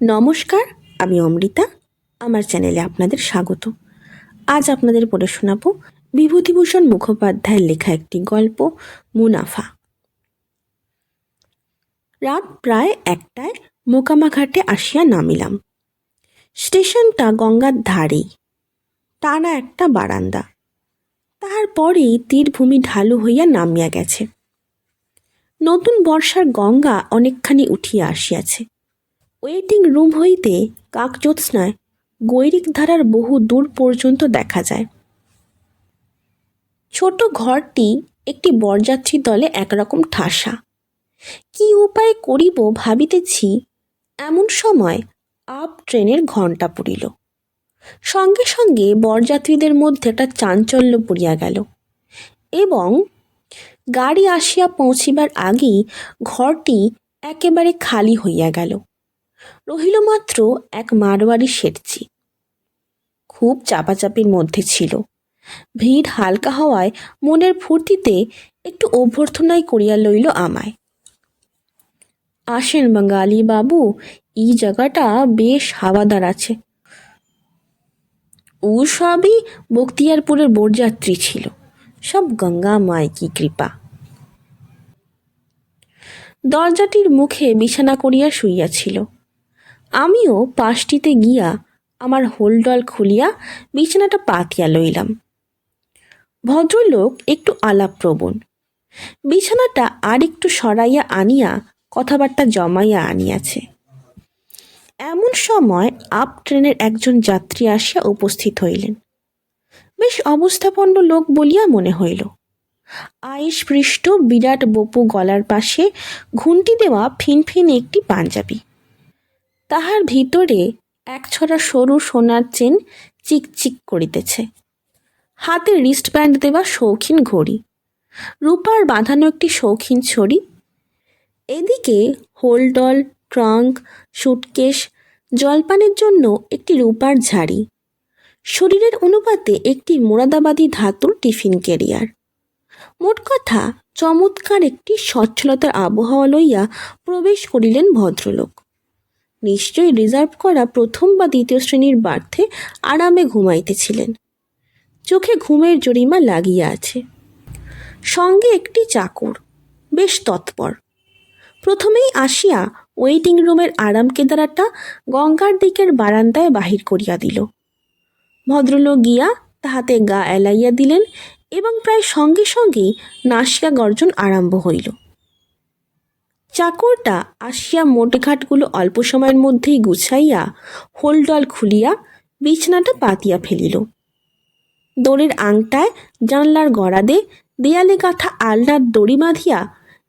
নমস্কার, আমি অমৃতা। আমার চ্যানেলে আপনাদের স্বাগত। আজ আপনাদের পড়ে শোনাবো বিভূতিভূষণ মুখোপাধ্যায়ের লেখা একটি গল্প, মুনাফা। রাত প্রায় একটায় মোকামাঘাটে আসিয়া নামিলাম। স্টেশনটা গঙ্গার ধারেই, টানা একটা বারান্দা। তাহার পরেই তীরভূমি ঢালু হইয়া নামিয়া গেছে। নতুন বর্ষার গঙ্গা অনেকখানি উঠিয়া আসিয়াছে। ওয়েটিং রুম হইতে কাকজ্যোৎস্নায় গৈরিক ধারার বহু দূর পর্যন্ত দেখা যায়। ছোট ঘরটি একটি বরযাত্রী দলে একরকম ঠাসা। কি উপায় করিব ভাবিতেছি, এমন সময় আপ ট্রেনের ঘণ্টা পড়িল। সঙ্গে সঙ্গে বরযাত্রীদের মধ্যে একটা চাঞ্চল্য পড়িয়া গেল এবং গাড়ি আসিয়া পৌঁছিবার আগেই ঘরটি একেবারে খালি হইয়া গেল। রহিল মাত্র এক মারোয়ারি শেঠজি খুব চাপাচাপির মধ্যে ছিল। ভিড় হালকা হওয়ায় মনের ফুর্তিতে একটু অভ্যর্থনাই করিয়া লইল আমায়। আসেন বাঙালি বাবু, এই জায়গাটা বেশ হাওয়াদার আছে। ও সবই বক্তিয়ারপুরের বরযাত্রী ছিল। সব গঙ্গা মায় কি কৃপা। দরজাটির মুখে বিছানা করিয়া শুইয়াছিল। আমিও পাশটিতে গিয়া আমার হোলডল খুলিয়া বিছানাটা পাতিয়া লইলাম। ভদ্রলোক একটু আলাপপ্রবণ। বিছানাটা আর একটু সরাইয়া আনিয়া কথাবার্তা জমাইয়া আনিয়াছে। এমন সময় আপ ট্রেনের একজন যাত্রী আসিয়া উপস্থিত হইলেন। বেশ অবস্থাপন্ন লোক বলিয়া মনে হইল। আয়েস আয়েশপৃষ্ট বিরাট বপু গলার পাশে ঘুন্টি দেওয়া ফিনফিন একটি পাঞ্জাবি। তাহার ভিতরে একছড়া সরু সোনার চেন চিকচিক করিতেছে। হাতে রিস্টব্যান্ড দেওয়া শৌখিন ঘড়ি। রূপার বাঁধানো একটি শৌখিন ছড়ি। এদিকে হোলডল, ট্রাঙ্ক সুটকেশ জলপানের জন্য একটি রূপার ঝাড়ি। শরীরের অনুপাতে একটি মোরাদাবাদী ধাতুর টিফিন ক্যারিয়ার। মোট কথা, চমৎকার একটি সচ্ছলতার আবহাওয়া লইয়া প্রবেশ করিলেন ভদ্রলোক। নিশ্চয়ই রিজার্ভ করা প্রথম বা দ্বিতীয় শ্রেণির বার্থে আরামে ঘুমাইতেছিলেন। চোখে ঘুমের জরিমা লাগিয়া আছে। সঙ্গে একটি চাকর, বেশ তৎপর। প্রথমেই আসিয়া ওয়েটিং রুমের আরাম কেদারাটা গঙ্গার দিকের বারান্দায় বাহির করিয়া দিল। ভদ্রলোক গিয়া তাহাতে গা এলাইয়া দিলেন এবং প্রায় সঙ্গে সঙ্গেই নাসিকা গর্জন আরম্ভ হইল। চাকরটা আসিয়া মোটঘাটগুলো অল্প সময়ের মধ্যেই গুছাইয়া হোলডল খুলিয়া বিছানাটা পাতিয়া ফেলিল। দড়ির আংটায় জানলার গড়াদে দেয়ালে গাঁথা আলনার দড়ি বাঁধিয়া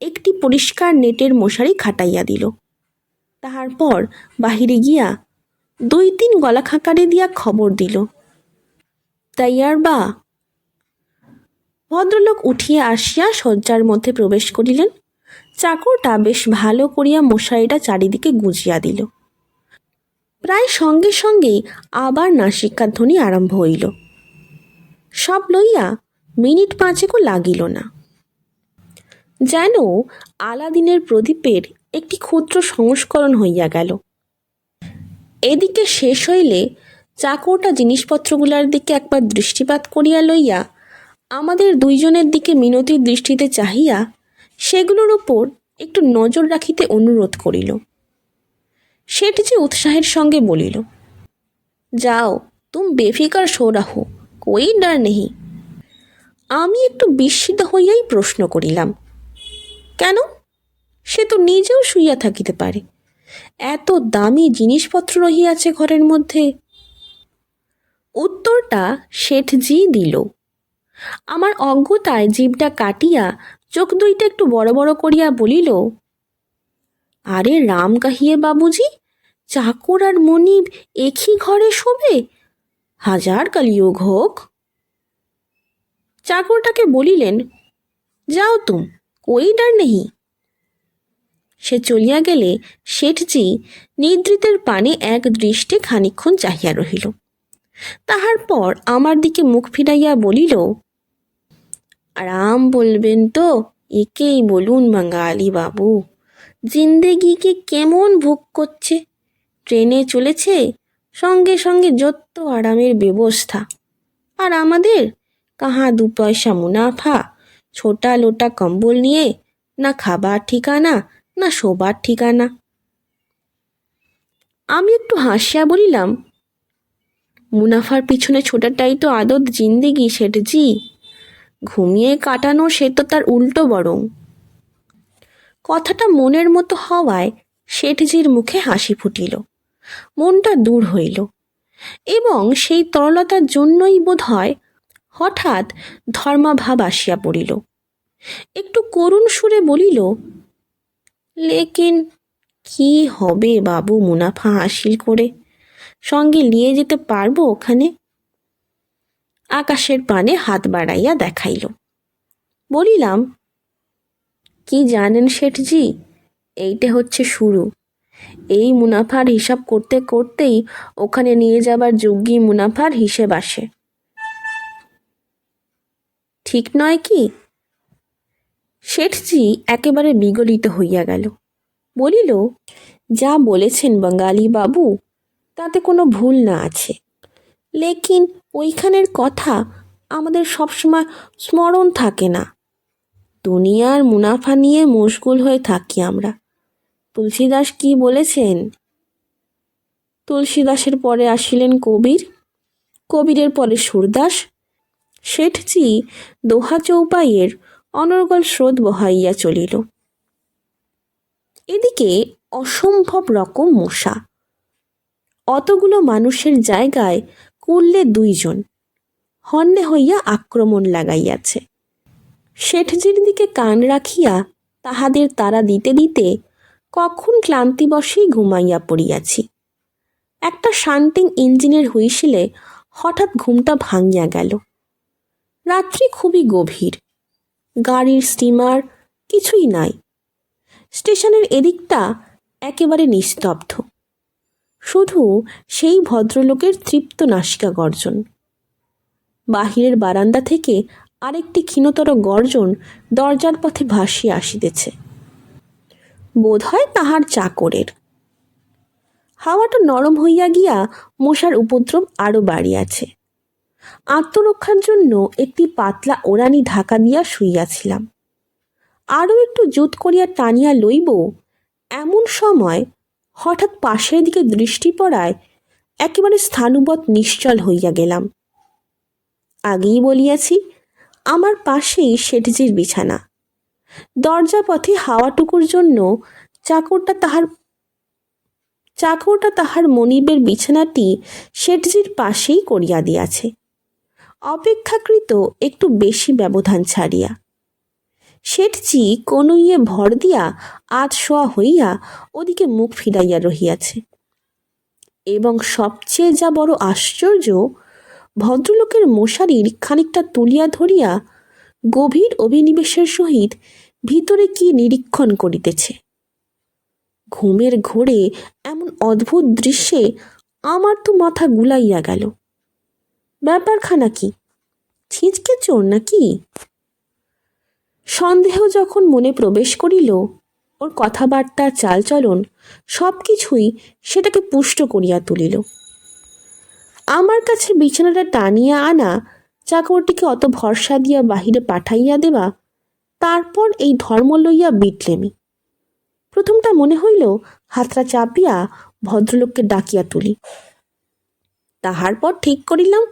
একটি পরিষ্কার নেটের মশারি খাটাইয়া দিল। তাহার পর বাহিরে গিয়া দুই তিন গলা খাকারে দিয়া খবর দিল তাইয়ার বা? ভদ্রলোক উঠিয়া আসিয়া শয্যার মধ্যে প্রবেশ করিলেন। চাকরটা বেশ ভালো করিয়া মশারিটা চারিদিকে গুজিয়া দিল। প্রায় সঙ্গে সঙ্গেই আবার নাসিকার ধ্বনি আরম্ভ হইল। সব লইয়া মিনিট পাঁচেকও লাগিল না। যেন আলাদিনের প্রদীপের একটি ক্ষুদ্র সংস্করণ হইয়া গেল। এদিকে শেষ হইলে চাকরটা জিনিসপত্রগুলার দিকে একবার দৃষ্টিপাত করিয়া লইয়া আমাদের দুইজনের দিকে মিনতির দৃষ্টিতে চাহিয়া সেগুলোর উপর একটু নজর রাখিতে অনুরোধ করিল। সেটি যে উৎসাহের সঙ্গে বলিল, যাও, তুম বেফিকার সো রাখো কই ডার নেহি? আমি একটু বিস্মিত হইয়াই প্রশ্ন করিলাম, কেন? সে তো নিজেও শুইয়া থাকিতে পারে। এত দামি জিনিসপত্র রহিয়াছে ঘরের মধ্যে? উত্তরটা শেঠজি দিল, আমার অজ্ঞতায় জীবটা কাটিয়া চোখ দুইটা একটু বড় বড় করিয়া বলিল, আরে রাম কাহিয়ে বাবুজি, চাকর আর মনিব একই ঘরে শোবে? হাজার কলিযুগ হোক। চাকরটাকে বলিলেন, যাও তুম, কই ডার নেহি? সে চলিয়া গেলে শেঠজি নিদ্রিতের পানে এক দৃষ্টে খানিক্ষণ চাহিয়া রহিল। তাহার পর আমার দিকে মুখ ফিরাইয়া বলিল আরাম বলবেন তো? একেই বলুন বাঙালি বাবু। জিন্দেগিকে কেমন ভোগ করছে? ট্রেনে চলেছে, সঙ্গে সঙ্গে যত আরামের ব্যবস্থা। আর আমাদের? কাহা দু পয়সা মুনাফা? ছোটা লোটা কম্বল নিয়ে, না খাবার ঠিকানা, না শোবার ঠিকানা। আমি একটু হাসিয়া বলিলাম, মুনাফার পিছনে ছোটাটাই তো আদত জিন্দেগি, শেঠজি। ঘুমিয়ে কাটানো, সে তো তার উল্টো বরং। কথাটা মনের মতো হওয়ায় শেঠজির মুখে হাসি ফুটিল। মনটা দূর হইল। এবং সেই তরলতার জন্যই বোধ হয় হঠাৎ ধর্মাভাব আসিয়া পড়িল। একটু করুণ সুরে বলিল, লেকিন কি হবে বাবু মুনাফা হাসিল করে? সঙ্গে নিয়ে যেতে পারব ওখানে? আকাশের পানে হাত বাড়াইয়া দেখাইল। বলিলাম, কি জানেন শেঠজি, এইটা হচ্ছে শুরু। এই মুনাফার হিসাব করতে করতেই ওখানে নিয়ে যাবার যোগ্যী মুনাফার হিসেব আসে। ঠিক নয় কি? শেঠজি একেবারে বিগলিত হইয়া গেল। বলিল, যা বলেছেন বাঙালি বাবু তাতে কোনো ভুল না আছে। লেকিন ওইখানের কথা আমাদের সবসময় স্মরণ থাকে না। দুনিয়ার মুনাফা নিয়ে মশগুল হয়ে থাকি আমরা। তুলসীদাস কি বলেছেন? তুলসীদাসের পরে আসিলেন কবির। কবিরের পরে সুরদাস। শেঠজি দোহা চৌপাইয়ের অনর্গল স্রোত বহাইয়া চলিল। এদিকে অসম্ভব রকম মশা। অতগুলো মানুষের জায়গায় কুললে দুইজন। হন্যে হইয়া আক্রমণ লাগাইয়াছে। শেঠজির দিকে কান রাখিয়া তাহাদের তারা দিতে দিতে কখন ক্লান্তিবশেই ঘুমাইয়া পড়িয়াছি। একটা শান্তিং ইঞ্জিনের হুইসিলে হঠাৎ ঘুমটা ভাঙিয়া গেল। রাত্রি খুবই গভীর। গাড়ির স্টিমার কিছুই নাই। স্টেশনের এদিকটা একেবারে নিস্তব্ধ। শুধু সেই ভদ্রলোকের তৃপ্ত নাসিকা গর্জন। বাহিরের বারান্দা থেকে আরেকটি ক্ষীণতর গর্জন দরজার পথে ভাসিয়া আসিতেছে। বোধ হয় তাহার চাকরের। হাওয়াটা নরম হইয়া গিয়া মশার উপদ্রব আরও বাড়িয়াছে। আত্মরক্ষার জন্য একটি পাতলা ওড়ানি ঢাকা দিয়া শুইয়াছিলাম। আরও একটু জুত করিয়া টানিয়া লইব, এমন সময় হঠাৎ পাশের দিকে দৃষ্টি পড়ায় একেবারে স্থানুবৎ নিশ্চল হইয়া গেলাম। আগেই বলিয়াছি, আমার পাশেই শেঠজির বিছানা। দরজা পথে হাওয়াটুকুর জন্য চাকরটা তাহার চাকরটা তাহার মনিবের বিছানাটি শেঠজির পাশেই করিয়া দিয়াছে। অপেক্ষাকৃত একটু বেশি ব্যবধান ছাড়িয়া শেঠজি কনুইয়ে ভর দিয়া আজ শোয়া হইয়া ওদিকে মুখ ফিরাইয়া রহিয়াছে। এবং সবচেয়ে যা বড় আশ্চর্য, ভদ্রলোকের মশারির খানিকটা তুলিয়া ধরিয়া গভীর অভিনিবেশের সহিত ভিতরে কি নিরীক্ষণ করিতেছে? ঘুমের ঘোরে এমন অদ্ভুত দৃশ্যে আমার তো মাথা গুলাইয়া গেল। ব্যাপারখানা কি? ছিঁচকে চোর নাকি? সন্দেহ যখন মনে প্রবেশ করিল, ওর কথাবার্তা চালচলন সব কিছুই সেটাকে পুষ্ট করিয়া তুলিল। আমার কাছে বিছানাটা টানিয়া আনা, চাকরটিকে অত ভরসা দিয়া বাহিরে পাঠাইয়া দেওয়া, তারপর এই ধর্ম লইয়া বিটলেমি। প্রথমটা মনে হইল, হাতটা চাপিয়া ভদ্রলোককে ডাকিয়া তুলি। তাহার পর ঠিক করিলাম,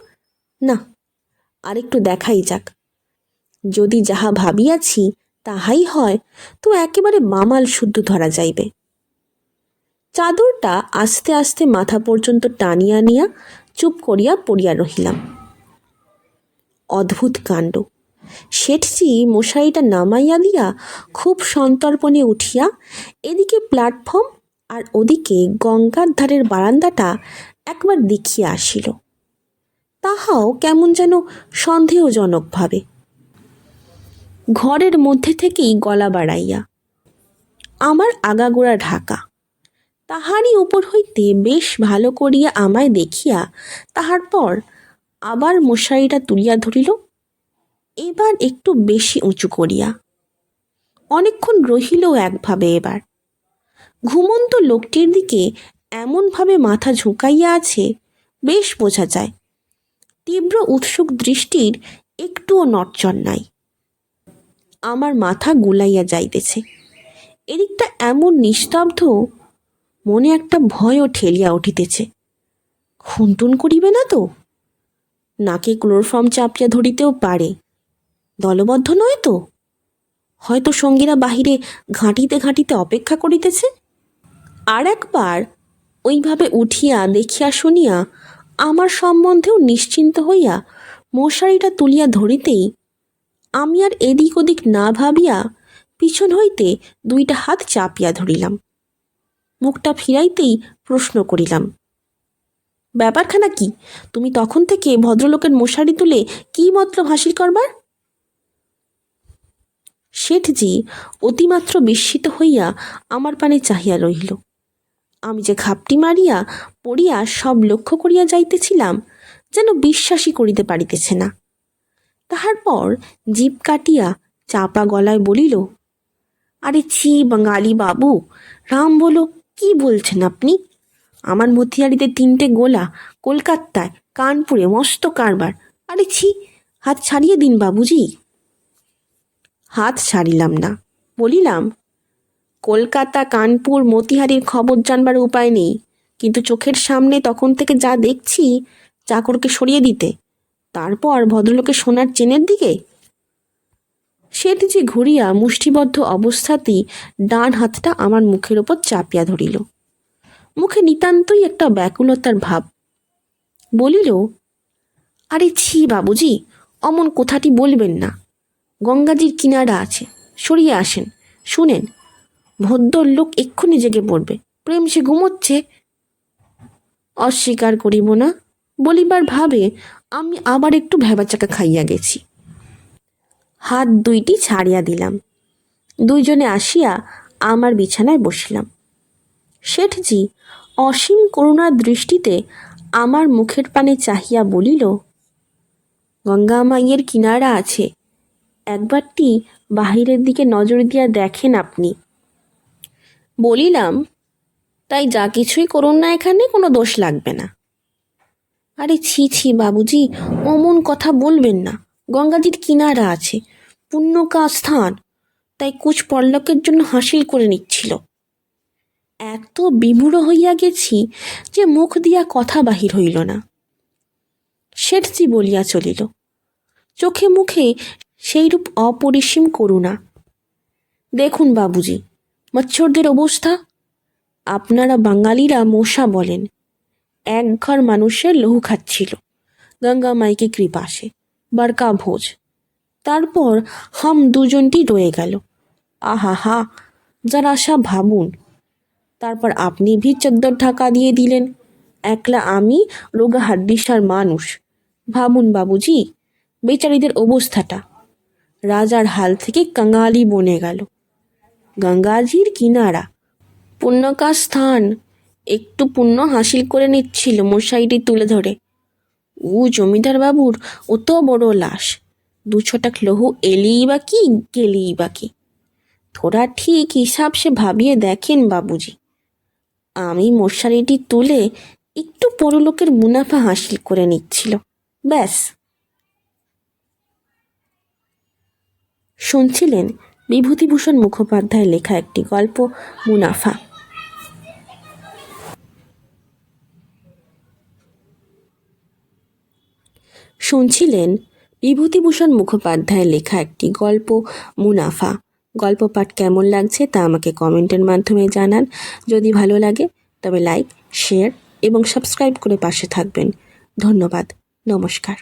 না, আরেকটু দেখাই যাক। যদি যাহা ভাবিয়াছি তাহাই হয়, তো একেবারে মামাল শুদ্ধ ধরা যাইবে। চাদরটা আস্তে আস্তে মাথা পর্যন্ত টানিয়া নিয়া চুপ করিয়া পড়িয়া রহিলাম। অদ্ভুত কাণ্ড। শেঠজি মশারিটা নামাইয়া দিয়া খুব সন্তর্পণে উঠিয়া এদিকে প্ল্যাটফর্ম আর ওদিকে গঙ্গার ধারের বারান্দাটা একবার দেখিয়া আসিল। তাহাও কেমন যেন সন্দেহজনকভাবে। ঘরের মধ্যে থেকেই গলা বাড়াইয়া, আমার আগাগোড়া ঢাকা। তাহারই উপর হইতে বেশ ভালো করিয়া আমায় দেখিয়া তাহার পর আবার মশারিটা তুলিয়া ধরিল, এবার একটু বেশি উঁচু করিয়া। অনেকক্ষণ রহিল একভাবে এবার। ঘুমন্ত লোকটির দিকে এমনভাবে মাথা ঝুঁকাইয়া আছে, বেশ বোঝা যায়। তীব্র উৎসুক দৃষ্টির একটুও নটচর নাই। আমার মাথা গুলাইয়া যাইতেছে। এদিকটা এমন নিস্তব্ধ, মনে একটা ভয়ও ঠেলিয়া উঠিতেছে। খুনটুন করিবে না তো? নাকে ক্লোরফর্ম চাপিয়া ধরিতেও পারে? দলবদ্ধ নয় তো? হয়তো সঙ্গীরা বাহিরে ঘাঁটিতে ঘাঁটিতে অপেক্ষা করিতেছে? আর একবার ওইভাবে উঠিয়া দেখিয়া শুনিয়া আমার সম্বন্ধেও নিশ্চিন্ত হইয়া মশারিটা তুলিয়া ধরিতেই আমি আর এদিক ওদিক না ভাবিয়া পিছন হইতে দুইটা হাত চাপিয়া ধরিলাম। মুখটা ফিরাইতেই প্রশ্ন করিলাম, ব্যাপারখানা কি? তুমি তখন থেকে ভদ্রলোকের মশারি তুলে কি মতলব হাসিল করবার? শেঠজি অতিমাত্র বিস্মিত হইয়া আমার পানে চাহিয়া রহিল। আমি যে ঘাপটি মারিয়া পড়িয়া সব লক্ষ্য করিয়া যাইতেছিলাম, যেন বিশ্বাসই করিতে পারিতেছে না। তাহার পর জিপ কাটিয়া চাপা গলায় বলিল, আরে ছি বাঙালি বাবু, রাম বলো, কি বলছেন আপনি? আমার মতিয়ারিতে তিনটে গোলা কলকাতায় কানপুরে, মস্ত কারবার। আরে ছি, হাত ছাড়িয়ে দিন বাবুজি। হাত ছাড়িলাম না। বলিলাম, কলকাতা, কানপুর, মতিহারির খবর জানবার উপায় নেই, কিন্তু চোখের সামনে তখন থেকে যা দেখছি, চাকরকে সরিয়ে দিতে। তারপর ভদ্রলোকের সোনার চেনের দিকে? সেটি ঘুরিয়া মুষ্টিবদ্ধ অবস্থাতেই ডান হাতটা আমার মুখের ওপর চাপিয়া ধরিল। মুখে নিতান্তই একটা ব্যাকুলতার ভাব। বলিল, আরে ছি বাবুজি, অমন কথাটি বলবেন না। গঙ্গাজির কিনারা আছে, সরিয়ে আসেন। শুনেন ভদ্র লোক এক্ষুনি জেগে পড়বে। প্রেম সে ঘুমোচ্ছে। অস্বীকার করিব না। বলিবার ভাবে আমি আবার একটু ভেবাচাকা খাইয়া গেছি। হাত দুইটি ছাড়িয়া দিলাম। দুইজনে আসিয়া আমার বিছানায় বসিলাম। শেঠজি অসীম করুণার দৃষ্টিতে আমার মুখের পানে চাহিয়া বলিল, গঙ্গা মাইয়ের কিনারা আছে। একবারটি বাহিরের দিকে নজর দিয়া দেখেন আপনি। বলিলাম, তাই যা কিছুই করুন না এখানে, কোনো দোষ লাগবে না। আরে ছি ছি বাবুজি, অমন কথা বলবেন না। গঙ্গাজির কিনারা আছে, পুণ্যকা স্থান। তাই কুচ পল্লকের জন্য হাসিল করে নিচ্ছিল। এত বিমূঢ় হইয়া গেছি যে মুখ দিয়া কথা বাহির হইল না। শেঠজি বলিয়া চলিল, চোখে মুখে সেইরূপ অপরিসীম করুণা। দেখুন বাবুজি মচ্ছরদের অবস্থা। আপনারা বাঙালিরা মশা বলেন এক ঘর মানুষের লহু খাচ্ছিল। গঙ্গা মাইকে কৃপাসে বারকা ভোজ। তারপর হাম দুজনটি রয়ে গেল। আহা হা, যার আশা ভাবুন। তারপর আপনি ভি চদ্দর ঢাকা দিয়ে দিলেন। একলা আমি রোগা হাড্ডিসার মানুষ। ভাবুন বাবুজি, বেচারিদের অবস্থাটা। রাজার হাল থেকে কাঙালি বনে গেল। গঙ্গাজির কিনারা পুণ্যকা স্থান। একটু পুণ্য হাসিল করে নিচ্ছিল মশাইটি তুলে ধরে। ও জমিদার বাবুর অত বড় লাশ। দু ছটাক লহু এলিই বা কি, গেলিই বা কি। থোড়া ঠিক হিসাব সে ভাবিয়ে দেখেন বাবুজি। আমি মশারিটি তুলে একটু পরলোকের মুনাফা হাসিল করে নিচ্ছিল। ব্যাস। শুনছিলেন বিভূতিভূষণ মুখোপাধ্যায়ের লেখা একটি গল্প, মুনাফা। শুনছিলেন বিভূতিভূষণ মুখোপাধ্যায়ের লেখা একটি গল্প, মুনাফা। গল্প পাঠ কেমন লাগছে তা আমাকে কমেন্টের মাধ্যমে জানান। যদি ভালো লাগে, তবে লাইক, শেয়ার এবং সাবস্ক্রাইব করে পাশে থাকবেন। ধন্যবাদ। নমস্কার।